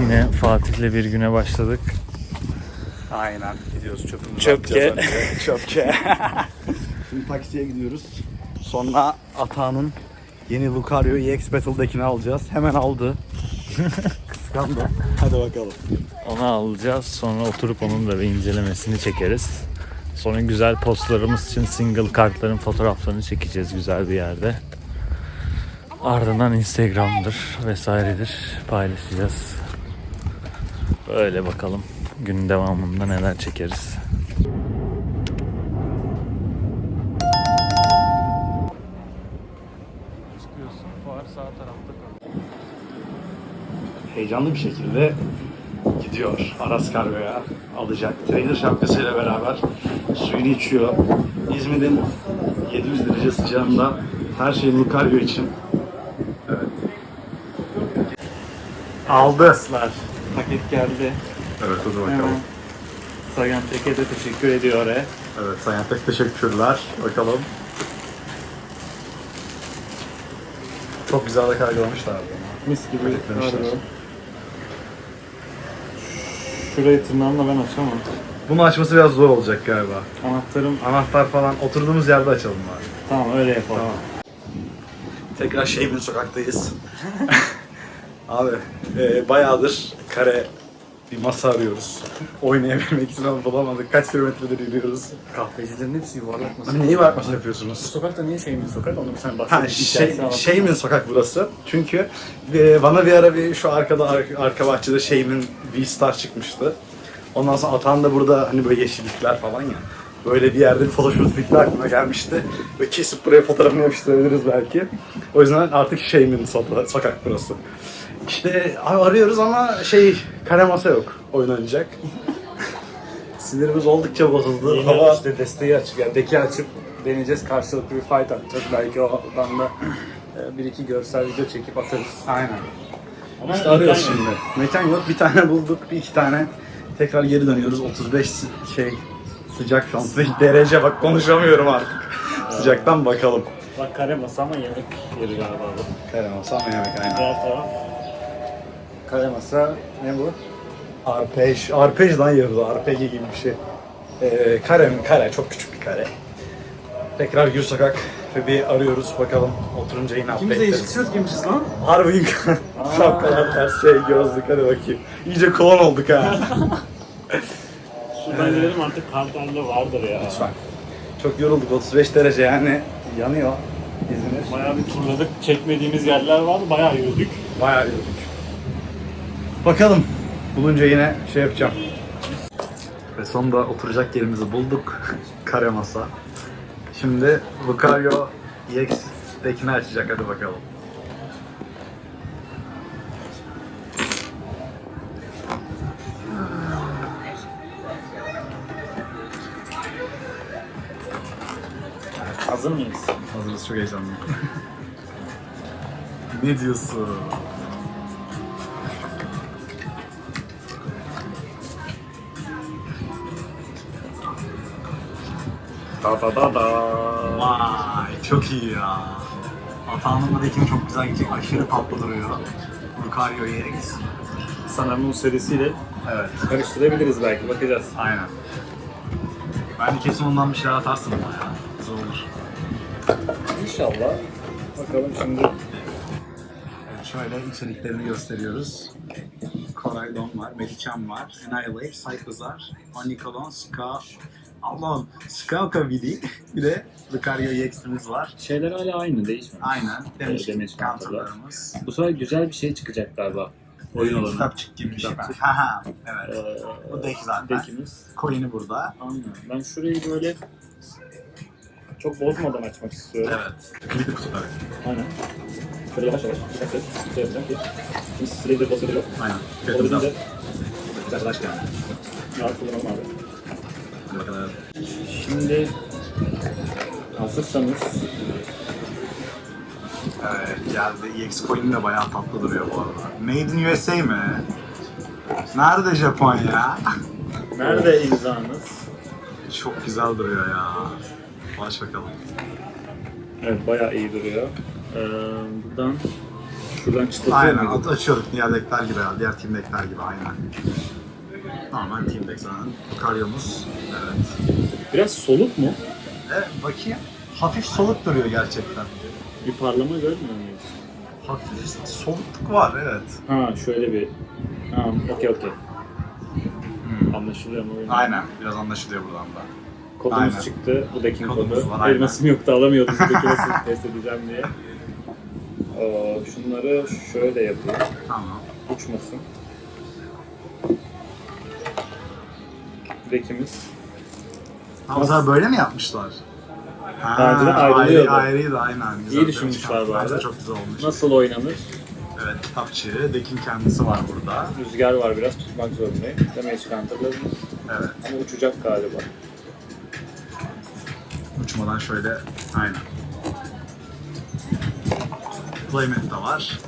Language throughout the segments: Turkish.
Yine Fatih'le bir güne başladık. Aynen gidiyoruz çöpümüzü Çöpke. Çöpke. Şimdi taksiye gidiyoruz. Sonra Atağan'ın yeni Lucario EX Battle'dakini alacağız. Hemen aldı. Kıskandı. Hadi bakalım. Onu alacağız. Sonra oturup onun da bir incelemesini çekeriz. Sonra güzel postlarımız için single kartların fotoğraflarını çekeceğiz güzel bir yerde. Ardından Instagram'dır vesairedir paylaşacağız. Böyle bakalım gün devamında neler çekeriz. Çıkıyorsun fuar sağ tarafta kalıyor. Heyecanlı bir şekilde gidiyor Aras Kargo'ya alacak. Trainer şapkasıyla beraber suyunu içiyor. İzmir'in 700 derece sıcağında her şey Lucario için. Evet. Aldı. Paket geldi. Evet hadi bakalım. Hemen Sayan Tek'e de teşekkür ediyor. He. Evet Sayın Tek teşekkürler. Bakalım. Çok güzel de kargılamışlar. Mis gibi kargo. Şurayı tırnağımla ben açamam. Bunu açması biraz zor olacak galiba. Anahtarım Anahtar falan oturduğumuz yerde açalım bari. tamam öyle yapalım. Tamam. Tekrar Şeymin sokaktayız. Abi e, bayağıdır kare bir masa arıyoruz. Oynayabilmek için ama bulamadık. Kaç kilometredir yürüyoruz. Kahvecilerin hepsi yuvarlak masa. Abi neyi var masa yapıyorsunuz? Sokakta niye şeyimiz sokak? Onu bir sen bahsedin. Ha, şey. Şeymin sokak burası. Çünkü e, bana bir ara bir şu arkada ar- arka bahçede Şeymin V-Star çıkmıştı. Ondan sonra Atan da burada hani böyle yeşillikler falan ya. Böyle bir yerde bir photoshoot fikri aklıma gelmişti. Ve kesip buraya fotoğrafını yapıştırabiliriz belki. O yüzden artık Şeymin so- sokak burası. İşte arıyoruz ama şey kare masa yok oynanacak. Sinirimiz oldukça bozuldu. Yeni Hava işte desteği açıp yani deki açıp deneyeceğiz karşılıklı bir fight atacağız. Belki oradan da e, bir iki görsel video çekip atarız. Aynen. Ama İşte arıyoruz şimdi. yok. Mekan yok. Bir tane bulduk. Bir iki tane. Tekrar geri dönüyoruz. 35 sı- şey sıcak şu an. 35 derece bak konuşamıyorum artık. Sıcaktan bakalım. Bak kare masa ama yemek yeri galiba bu. Kare masa mı yemek aynen. Diğer taraf kare masa ne bu? Arpej. Arpej lan yarıda. RPG gibi bir şey. Ee, kare mi? Kare. Çok küçük bir kare. Tekrar Gür Sokak ve bir arıyoruz bakalım. Oturunca yine ederiz. süt giymişiz lan. Harbi şapkalar ters şey gözlük hadi bakayım. İyice klon olduk ha. Şuradan gidelim artık kartalda vardır ya. Lütfen. Çok yorulduk 35 derece yani yanıyor İzmir. Bayağı bir turladık. Çekmediğimiz yerler vardı. Bayağı yürüdük. Bayağı yorulduk. Bakalım. Bulunca yine şey yapacağım. Ve sonunda oturacak yerimizi bulduk. Kare masa. Şimdi Lucario EX'dekini açacak hadi bakalım. Hazır mıyız? Hazırız çok heyecanlıyım. ne diyorsun? Da da da da. Vay çok iyi ya. Atağının da dekini çok güzel gidecek. Aşırı tatlı duruyor. Lucario EX. Sanırım bu serisiyle Evet. karıştırabiliriz belki. Bakacağız. Aynen. Ben kesin ondan bir şeyler atarsın ama ya. Güzel olur. İnşallah. Bakalım şimdi. Evet, şöyle içeriklerini gösteriyoruz. Koray Don var, Meliçan var, Annihilate, Cyclizar, Onikolon, Ska, Allah'ım, Skaukavili, bir de Lucario EX'imiz var. Şeyler hala aynı değişmemiş. Aynen, demiş demiş counterlarımız. Bu sefer güzel bir şey çıkacak galiba. Oyun alanı. Kitapçık gibi bir şey. Kitapçık. Haha, evet. Ee, Bu deck zaten. Dekimiz. Coin'i burada. Aynen. Ben şurayı böyle çok bozmadan açmak istiyorum. Evet. Kilitli kutu tabii. Aynen. Şöyle yavaş yavaş şey yapacağım ki. Şimdi Slater basıyor yok. Aynen. Olabildiğince Arkadaş geldi. yağ kullanalım abi. Bakalım. Şimdi hazırsanız Evet geldi. EX Coin de bayağı tatlı duruyor bu arada. Made in USA mi? Nerede Japonya? nerede imzanız? Çok güzel duruyor ya. Baş bakalım. Evet bayağı iyi duruyor. Ee, buradan Şuradan çıtlatıyor Aynen muydu? at açıyorduk diğer deckler gibi. Diğer team deckler gibi aynen. Normal team deck zaten. Lucaryomuz. Evet. Biraz soluk mu? E, bakayım. Hafif soluk duruyor gerçekten. Bir parlama görmüyor muyuz? Hafif solukluk var evet. Ha şöyle bir... Ha okey okey. Anlaşılıyor mu? Aynen. Biraz anlaşılıyor buradan da. Kodumuz Aynen. çıktı. Bu dekin Kodumuz kodu. var, aynen. Elmasım yoktu alamıyordum. Bu deki nasıl test edeceğim diye. Ee, şunları şöyle yapayım. Tamam. Uçmasın. Dekimiz. Ha, o zaman böyle mi yapmışlar? Ha, Daha önceden ayrılıyordu. Ayrı, ayrıydı aynen. Güzel İyi düşünmüşler bu arada. çok güzel olmuş. Nasıl oynanır? Evet kitapçı. Deck'in kendisi var burada. Rüzgar var biraz tutmak zorundayım. Demeye çıkartabilirim. Evet. Ama uçacak galiba. Uçmadan şöyle aynen. Playmat da var.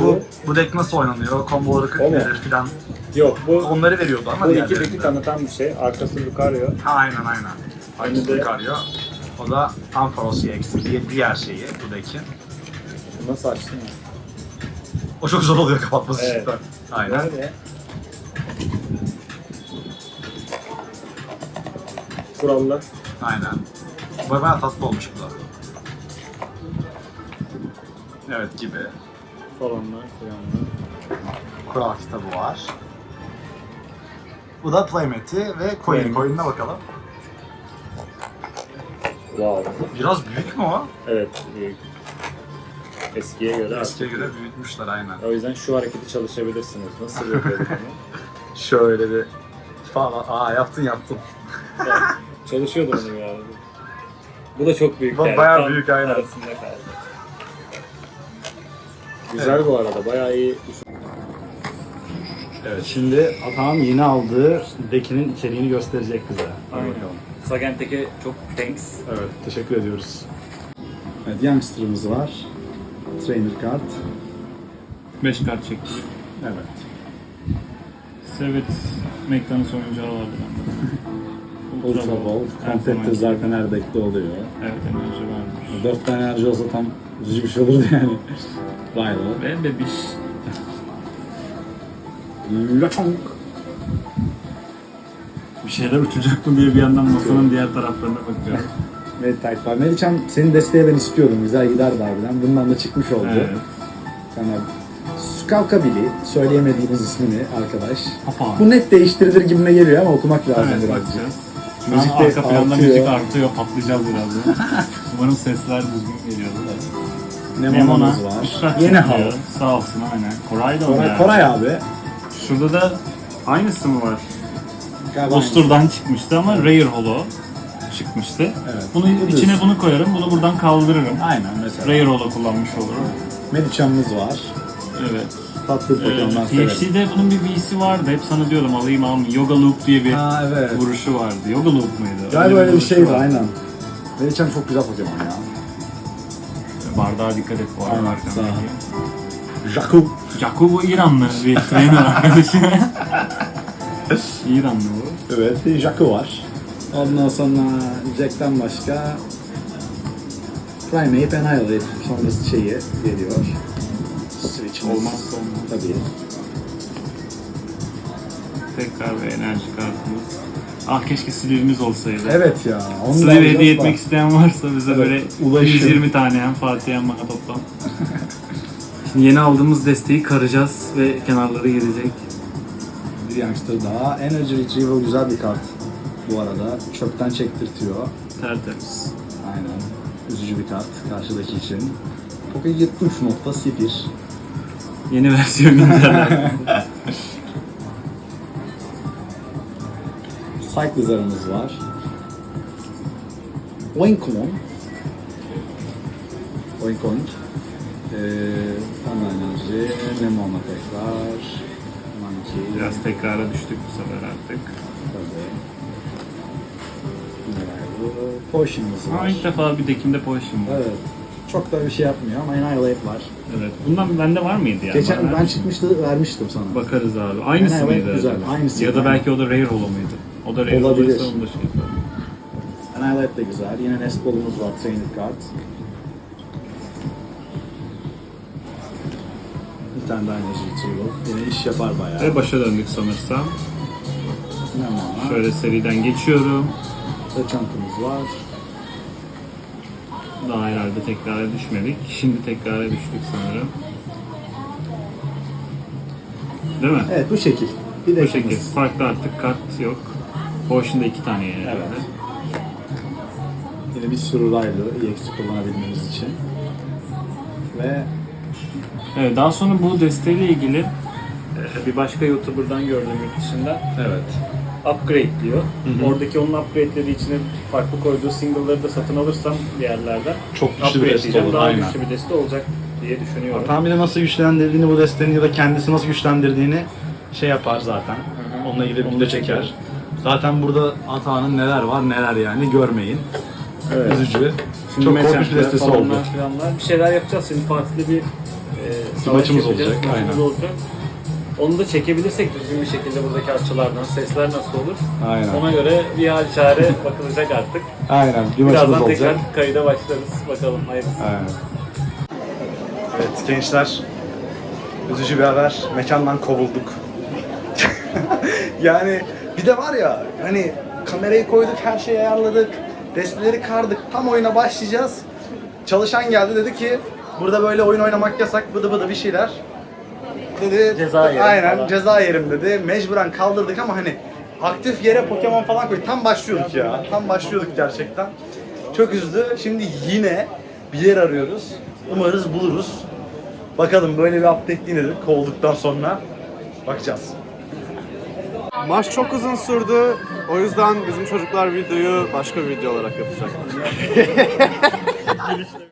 Bu, bu deck nasıl oynanıyor? Komboları 40 O mu? verir filan. Yok bu Onları veriyordu ama bu iki diğerlerinde. deki tanıtan bir şey. Arkası Lucario. Ha, aynen aynen. Aynı de- Lucario. O da Ampharos EX diye diğer şeyi bu deck'in. Nasıl açtın ya? O çok zor oluyor kapatması Evet. cidden. Aynen. Böyle. Kurallar. Aynen. Bu bayağı tatlı olmuş bu da. Evet gibi. Falanlar, falanlar. Kural kitabı var. Bu da Playmat'i ve Coin. Coin'ine bakalım. Wow. Biraz büyük mü o? Evet, büyük. Eskiye göre Eskiye artık. göre büyütmüşler aynen. O yüzden şu hareketi çalışabilirsiniz. Nasıl yapıyorduk onu? Şöyle bir falan. Aa yaptın yaptın. Ya, Çalışıyordu onu ya. Bu da çok büyük Bu yani. bayağı Tam büyük, aynen. Arasında kaldı. Güzel bu arada. Bayağı iyi. Evet şimdi Atahan yeni aldığı dekinin içeriğini gösterecek bize. Hadi bakalım. Sagent'teki çok thanks. Evet teşekkür ediyoruz. Evet Youngster'ımız var. Trainer kart. 5 kart çekti. Evet. Sevet McDonald's oyuncağı vardı bende. Ultra Ball. Zaman. zaten her deckte oluyor. Evet enerji varmış. 4 tane enerji olsa tam üzücü bir şey olurdu yani. Rhylo. Ve bebiş. Lachonk. Bir şeyler uçacak mı diye bir yandan masanın diğer taraflarına bakıyorum. Meditite var. Meliçan senin desteği ben istiyordum. Güzel giderdi harbiden. Bundan da çıkmış oldu. Evet. Sana Skalkabili söyleyemediğimiz ismini arkadaş. Papağan. Bu net değiştirilir gibime geliyor ama okumak lazım Evet birazcık. bakacağız. Şu Müzik de arka planda artıyor. müzik artıyor. Patlayacağız birazdan. Umarım sesler düzgün geliyordur. Nemona'mız var. Yeni hava. Sağ olsun aynen. Koray da Koray. Koray abi. Şurada da aynısı mı var? Galiba çıkmıştı ama Rare Hollow çıkmıştı. Evet. Bunu Bu içine bunu koyarım, bunu buradan kaldırırım. Aynen mesela. Rare Hollow kullanmış olurum. Mediçan'ımız var. Evet. Tatlı bir Ee, Pokemon'dan severim. TFC'de bunun bir VC vardı. Hep sana diyordum alayım almayayım. Yoga Loop diye bir Ha evet. vuruşu vardı. Yoga Loop muydu? Galiba öyle bir vuruşu şeydi vardı. aynen. Mediçan çok güzel Pokemon ya. Bardağa dikkat et bu arada Aynen, sağ ol. Jacobo İranlı bir trainer arkadaşı. İranlı bu. Evet, Jakub var. Ondan sonra Jack'ten başka Primeape Annihilate sonrası şeyi geliyor. Switch'imiz. Olmazsa olmaz. Tabii. Tekrar bir enerji kartımız. Ah keşke Sleeve'imiz olsaydı. Evet ya. Onu alacağız hediye etmek isteyen varsa bize böyle ulaşın. 120 tane hem Fatih hem bana toplam. Şimdi yeni aldığımız desteği karacağız ve kenarları gelecek. Bir youngster daha. Energy Retrieval güzel bir kart bu arada. Çöpten çektirtiyor. Tertemiz. Aynen. Üzücü bir kart karşıdaki için. Pocket 3.0 Yeni versiyon günceller. Cyclizar'ımız var. Oinkomon. Oink Ee, tam enerji. Nemon'la tekrar. Monkey. Biraz tekrara düştük bu sefer artık. Tabii. Neler bu? Potion'ımız Ama var. ilk defa bir dekimde Potion var. Evet. Çok da bir şey yapmıyor ama Annihilate var. Evet. Bundan bende var mıydı yani? Geçen ben çıkmıştı vermiştim sana. Bakarız abi. Aynısı Annihilate mıydı? güzel, acaba? aynısı. Ya da belki o da Rare Hollow muydu? O da Rare Olabilir. Hollow'ysa onu da şey yapalım. Annihilate de güzel. Yine Nest Ball'umuz var. Trainer kart. Bir tane daha enerji retrieval. Yine iş yapar bayağı. Ve başa döndük sanırsam. Tamam. Şöyle seriden geçiyorum. Ve çantamız var. Daha herhalde tekrara düşmedik. Şimdi tekrara düştük sanırım. Değil mi? Evet bu şekil. Bir de Bu şekilde. Farklı artık kart yok. Boşunda iki tane herhalde. Evet. Yine bir sürü raylı EXP kullanabilmemiz için. Ve Evet, daha sonra bu desteğiyle ilgili bir başka YouTuber'dan gördüm yurt dışında. evet. Upgrade diyor. Oradaki onun upgrade'leri içine farklı koyduğu single'ları da satın alırsam diğerlerden Çok güçlü bir upgrade deste diyeceğim, olur, Daha aynen. güçlü bir deste olacak diye düşünüyorum. Tahmini nasıl güçlendirdiğini bu destenin ya da kendisi nasıl güçlendirdiğini şey yapar zaten. Onunla ilgili bir video çeker. Zaten burada Atağan'ın neler var neler yani görmeyin. Evet. Üzücü. Şimdi Çok korkunç bir matchup'lar destesi falanlar oldu. filanlar. Bir şeyler yapacağız. Şimdi farklı bir e, maçımız yapacağız, olacak, maçımız aynen. olacak. Onu da çekebilirsek düzgün bir şekilde buradaki açılardan sesler nasıl olur? Aynen. Ona göre bir hal çare bakılacak artık. Aynen. Bir maçımız Birazdan olacak. tekrar kayıda başlarız. Bakalım hayırlısı. Aynen. Evet gençler. Üzücü bir haber. Mekandan kovulduk. yani bir de var ya hani kamerayı koyduk, her şeyi ayarladık. Desteleri kardık. Tam oyuna başlayacağız. Çalışan geldi dedi ki burada böyle oyun oynamak yasak bıdı bıdı bir şeyler. Dedi Ceza yerim Aynen falan. ceza yerim dedi. Mecburen kaldırdık ama hani aktif yere Pokemon falan koy. Tam başlıyorduk ya. Tam başlıyorduk gerçekten. Çok üzdü. Şimdi yine bir yer arıyoruz. Umarız buluruz. Bakalım böyle bir update yine de kovulduktan sonra bakacağız. Maç çok uzun sürdü. O yüzden bizim çocuklar videoyu başka bir video olarak yapacak.